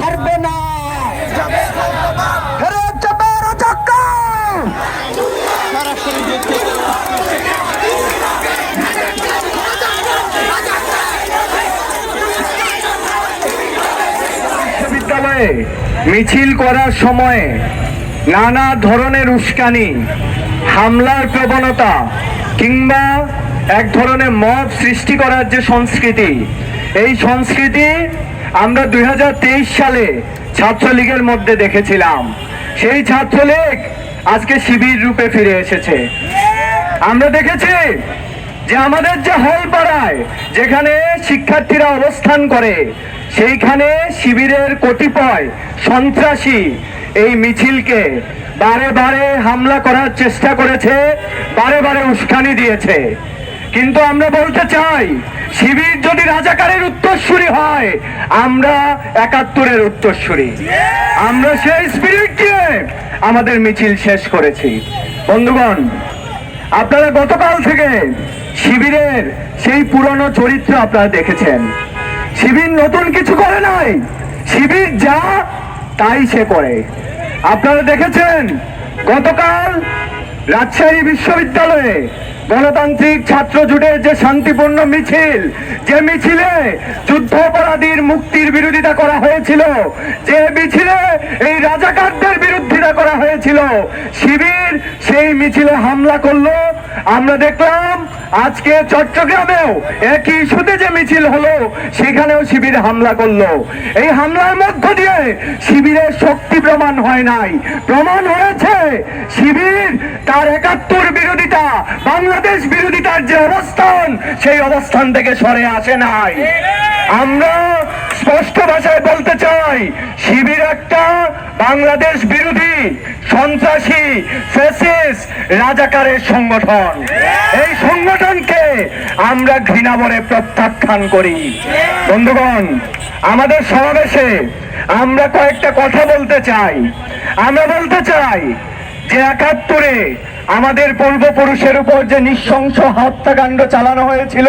হারবে না। বিদ্যালয়ে মিছিল করার সময়ে নানা ধরনের উস্কানি, হামলার প্রবণতা কিংবা এক ধরনের মব সৃষ্টি করার যে সংস্কৃতি, এই সংস্কৃতি আমরা দু হাজার তেইশ সালে ছাত্রলীগের মধ্যে দেখেছিলাম। সেই ছাত্রলীগ আজকে শিবির রূপে ফিরে এসেছে। আমরা দেখেছি যে আমাদের যে হল পাড়ায় যেখানে শিক্ষার্থীরা অবস্থান করে, সেইখানে শিবিরের কতিপয় সন্ত্রাসী এই মিছিলকে বারে বারে হামলা করার চেষ্টা করেছে, বারে বারে উস্কানি দিয়েছে। কিন্তু আমরা বলতে চাই, শিবির যদি রাজাকারের উত্তরসূরি হয়, আমরা একাত্তরের উত্তরসূরি। আমরা সেই স্পিরিট দিয়ে আমাদের মিছিল শেষ করেছি। বন্ধুগণ, আপনারা গতকাল থেকে শিবিরের সেই পুরনো চরিত্র আপনারা দেখেছেন। শিবির নতুন কিছু করে নাই। শিবির যা, তাই সে করে। আপনারা দেখেছেন, গতকাল রাজশাহী বিশ্ববিদ্যালয়ে গণতান্ত্রিক ছাত্র জোটের যে শান্তিপূর্ণ মিছিল, যে মিছিলে যুদ্ধাপরাধীর মুক্তির বিরোধিতা করা হয়েছিল, যে মিছিলে এই রাজাকারদের বিরোধিতা করা হয়েছিল, শিবির সেই মিছিলে হামলা করল। আমরা দেখলাম আজকে চট্টগ্রামেও একই ইস্যুতে যে মিছিল হলো, সেখানেও শিবির হামলা করল। এই হামলার মধ্য দিয়ে শিবিরের শক্তি প্রমাণ হয় নাই। প্রমাণ হয়েছে, শিবির তার একাত্তর বিরোধিতা, বাংলাদেশ বিরোধিতার যে অবস্থান, সেই অবস্থান থেকে সরে আসে নাই। আমরা স্পষ্ট ভাষায় বলতে চাই, শিবির একটা বাংলাদেশ বিরোধী, সন্ত্রাসী ফেসিস রাজাকারের সংগঠন। এই সংগঠনকে আমরা ঘৃণা বলে প্রত্যাখ্যান করি। বন্ধুগণ, আমাদের সমাবেশে আমরা কয়েকটা কথা বলতে চাই। আমরা বলতে চাই যে একাত্তরে আমাদের পূর্বপুরুষের উপর যে নৃশংস হত্যাকাণ্ড চালানো হয়েছিল,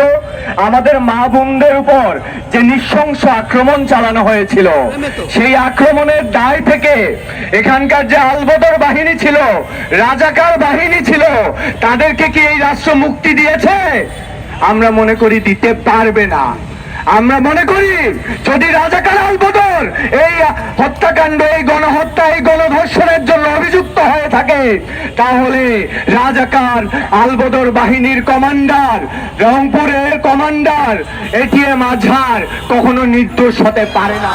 আমাদের মা বোনদের উপর যে নৃশংস আক্রমণ চালানো হয়েছিল, সেই আক্রমণের দায় থেকে এখানকার যে আলবদর বাহিনী ছিল, রাজাকার বাহিনী ছিল, তাদেরকে কি এই রাষ্ট্র মুক্তি দিয়েছে? আমরা মনে করি দিতে পারবে না। আমরা মনে করি যদি রাজাকার আলবদর তাহলে রাজাকার আলবদর বাহিনীর কমান্ডার রংপুরের কমান্ডার এটিএম আজহার কখনো নির্দোষ হতে পারে না।